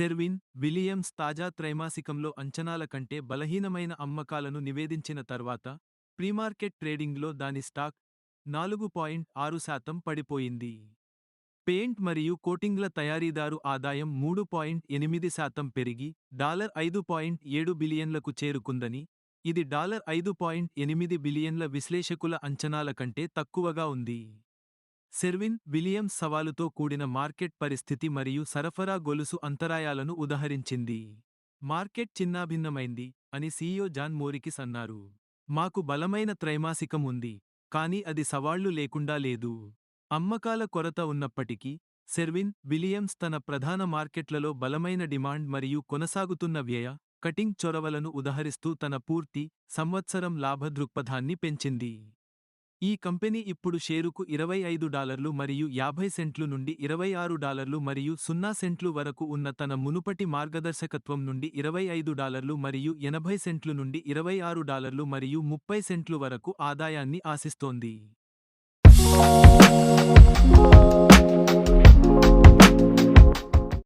సెర్విన్ Williams తాజా త్రైమాసికంలో అంచనాల కంటే బలహీనమైన అమ్మకాలను నివేదించిన తర్వాత ప్రీమార్కెట్ ట్రేడింగ్లో దాని స్టాక్ నాలుగు పాయింట్ ఆరు శాతం పడిపోయింది. పెయింట్ మరియు కోటింగ్ల తయారీదారు ఆదాయం మూడు పాయింట్ ఎనిమిది శాతం పెరిగి డాలర్ ఐదు పాయింట్ ఏడు బిలియన్లకు చేరుకుందని ఇది డాలర్ ఐదు పాయింట్ ఎనిమిది బిలియన్ల విశ్లేషకుల అంచనాల కంటే తక్కువగా ఉంది. సెర్విన్ విలియమ్స్ సవాలుతో కూడిన మార్కెట్ పరిస్థితి మరియు సరఫరా గొలుసు అంతరాయాలను ఉదహరించింది. మార్కెట్ చిన్నాభిన్నమైంది అని సీఈఓ జాన్ మోరికిస్ అన్నారు. మాకు బలమైన త్రైమాసికం ఉంది కానీ అది సవాళ్ళు లేకుండా లేదు. అమ్మకాల కొరత ఉన్నప్పటికీ సెర్విన్ విలియమ్స్ తన ప్రధాన మార్కెట్లలో బలమైన డిమాండ్ మరియు కొనసాగుతున్న వ్యయ కటింగ్ చొరవలను ఉదహరిస్తూ తన పూర్తి సంవత్సరం లాభ దృక్పథాన్ని పెంచింది. ఈ కంపెనీ ఇప్పుడు షేరుకు ఇరవై ఐదు డాలర్లు మరియు యాభై సెంట్లు నుండి ఇరవై ఆరు డాలర్లు మరియు సున్నా సెంట్లు వరకు ఉన్న తన మునుపటి మార్గదర్శకత్వం నుండి ఇరవై ఐదు డాలర్లు మరియు ఎనభై సెంట్లు నుండి ఇరవై ఆరు డాలర్లు మరియు ముప్పై సెంట్లు వరకు ఆదాయాన్ని ఆశిస్తోంది.